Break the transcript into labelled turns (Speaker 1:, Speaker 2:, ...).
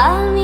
Speaker 1: আমি